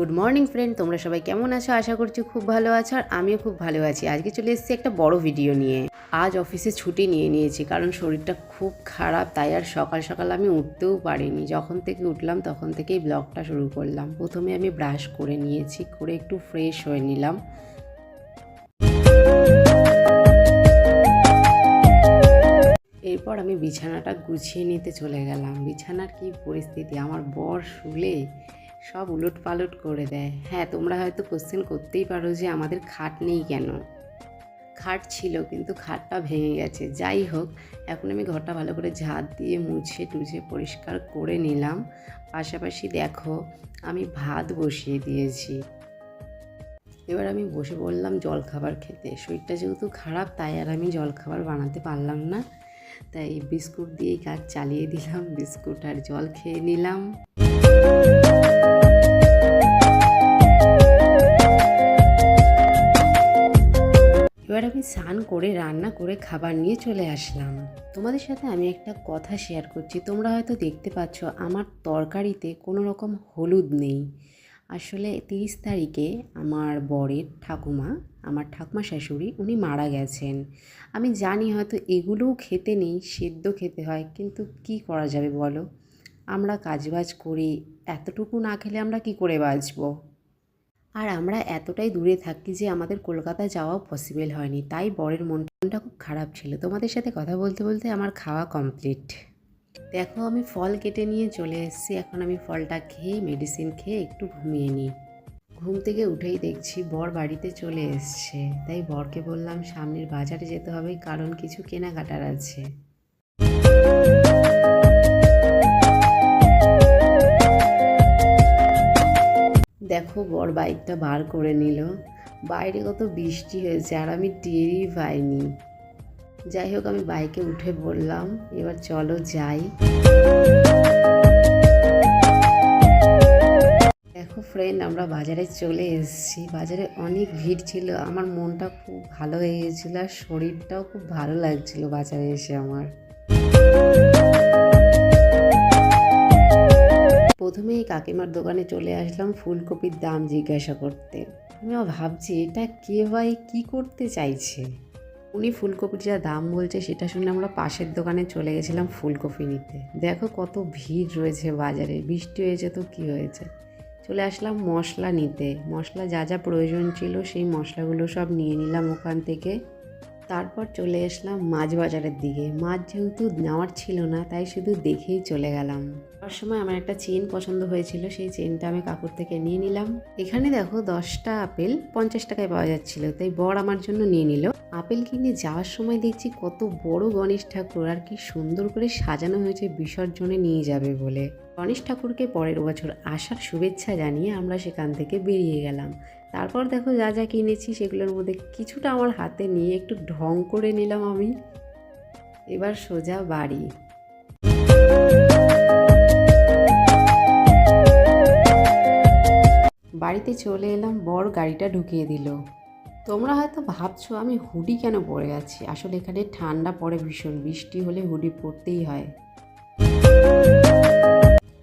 Good morning friend তোমরা সবাই কেমন আছো? আশা করছি খুব ভালো আছো আর আমিও খুব ভালো আছি। আজকে চলে এসেছি একটা বড় ভিডিও নিয়ে। আজ অফিসে ছুটি নিয়ে নিয়েছি কারণ শরীরটা খুব খারাপ, তাই আর সকাল সকাল আমি উঠতেও পারিনি। যখন থেকে উঠলাম, তখন থেকেই ব্লগটা শুরু করলাম। প্রথমে আমি ব্রাশ করে নিয়েছি, করে একটু ফ্রেশ হয়ে নিলাম। এরপর আমি বিছানাটা গুছিয়ে নিতে চলে গেলাম। বিছানার কি পরিস্থিতি? আমার বর শুলে সব উলট পালট করে দেয়। হ্যাঁ তোমরা হয়তো কোশ্চেন করতেই পারো যে আমাদের খাট নেই কেন? খাট ছিল, কিন্তু খাটটা ভেঙে গেছে। যাই হোক, এখন আমি ঘরটা ভালো করে ঝাঁট দিয়ে মুছে টুছে পরিষ্কার করে নিলাম। পাশাপাশি দেখো, আমি ভাত বসিয়ে দিয়েছি। এবার আমি বসে বললাম জল খাবার খেতে। শরীরটা যেহেতু খারাপ, তাই আর আমি জল খাবার বানাতে পারলাম না। তাই বিস্কুট দিয়েই কাজ চালিয়ে দিলাম, বিস্কুট আর জল খেয়ে নিলাম। স্নান করে, রান্না করে, খাবার নিয়ে চলে আসলাম। তোমাদের সাথে আমি একটা কথা শেয়ার করছি। তোমরা হয়তো দেখতে পাচ্ছ, আমার তরকারিতে কোনো রকম হলুদ নেই। আসলে তিরিশ তারিখে আমার বরের ঠাকুমা, আমার ঠাকুমা শাশুড়ি, উনি মারা গেছেন। আমি জানি হয়তো এগুলোও খেতে নেই, সেদ্ধ খেতে হয়, কিন্তু কি করা যাবে বলো? আমরা কাজবাজ করি, এতটুকু না খেলে আমরা কি করে বাঁচবো? আর আমরা এতটাই দূরে থাকি যে আমাদের কলকাতা যাওয়াও পসিবল হয়নি। তাই বরের মনটা খুব খারাপ ছিল। তোমাদের সাথে কথা বলতে বলতে আমার খাওয়া কমপ্লিট দেখো, আমি ফল কেটে নিয়ে চলে এসেছি। এখন আমি ফলটা খেয়ে মেডিসিন খেয়ে একটু ঘুমিয়ে নিই। ঘুম থেকে উঠেই দেখছি বর বাড়িতে চলে এসছে। তাই বরকে বললাম, সামনের বাজারে যেতে হবে কারণ কিছু কেনাকাটার আছে। দেখো বর বাইকটা বার করে নিল। বাইরে কত বৃষ্টি হয়েছে আর আমি টেরই পাইনি। যাই হোক, আমি বাইকে উঠে পড়লাম। এবার চলো যাই। দেখো ফ্রেন্ড আমরা বাজারে চলে এসেছি। বাজারে অনেক ভিড় ছিল। আমার মনটা খুব ভালো হয়ে গেছিল আর শরীরটাও খুব ভালো লাগছিল বাজারে এসে আমার। কাকিমার দোকানে চলে আসলাম ফুলকপির দাম জিজ্ঞাসা করতে। আমিও ভাবছি, এটা কে ভাই কী করতে চাইছে? উনি ফুলকপির যা দাম বলছে, সেটা শুনে আমরা পাশের দোকানে চলে গেছিলাম ফুলকপি নিতে। দেখো কত ভিড় রয়েছে বাজারে, বৃষ্টি হয়েছে তো কি হয়েছে? চলে আসলাম মশলা নিতে। মশলা যা যা প্রয়োজন ছিল, সেই মশলাগুলো সব নিয়ে নিলাম ওখান থেকে। তারপর চলে আসলাম মাছ বাজারের দিকে। মাছ যেহেতু নেওয়ার ছিল না, তাই শুধু দেখেই চলে গেলাম। তার সময় আমার একটা চেন পছন্দ হয়েছিল, সেই চেনটা আমি কাকুর থেকে নিয়ে নিলাম। এখানে দেখো দশটা আপেল পঞ্চাশ টাকায় পাওয়া যাচ্ছিল, তাই বর আমার জন্য নিয়ে নিল। আপেল কিনে যাওয়ার সময় দেখছি কত বড় গণেশ ঠাকুর, আর কি সুন্দর করে সাজানো হয়েছে বিসর্জনে নিয়ে যাবে বলে। গণেশ ঠাকুরকে পরের বছর আসার শুভেচ্ছা জানিয়ে আমরা সেখান থেকে বেরিয়ে গেলাম। তারপর দেখো যা যা কিনেছি সেগুলোর মধ্যে কিছুটা আমার হাতে নিয়ে একটু ঢং করে নিলাম আমি। এবার সোজা বাড়ি। বাড়িতে চলে এলাম, বর গাড়িটা ঢুকিয়ে দিল। তোমরা হয়তো ভাবছ আমি হুডি কেন পরে আছি? আসলে এখানে ঠান্ডা পড়ে ভীষণ, বৃষ্টি হলে হুডি পরতেই হয়।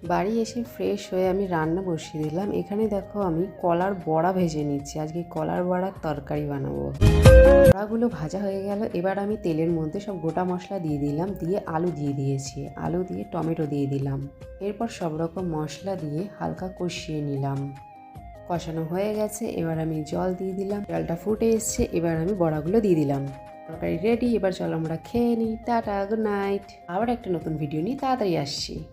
বাড়ি এসে ফ্রেশ হয়ে আমি রান্না বসিয়ে দিলাম। এখানে দেখো আমি কলার বড়া ভেজে নিচ্ছি। আজকে কলার বড়ার তরকারি বানাবো। বড়াগুলো ভাজা হয়ে গেল। এবার আমি তেলের মধ্যে সব গোটা মশলা দিয়ে দিলাম। দিয়ে আলু দিয়ে দিয়েছি। আলু দিয়ে টমেটো দিয়ে দিলাম। এরপর সব রকম মশলা দিয়ে হালকা কষিয়ে নিলাম। কষানো হয়ে গেছে। এবার আমি জল দিয়ে দিলাম। জলটা ফুটে এসছে। এবার আমি বড়াগুলো দিয়ে দিলাম। তরকারি রেডি এবার চলো আমরা খেয়ে নিই। টাটা গুড নাইট আবার একটা নতুন ভিডিও নিয়ে তাড়াতাড়ি আসছি।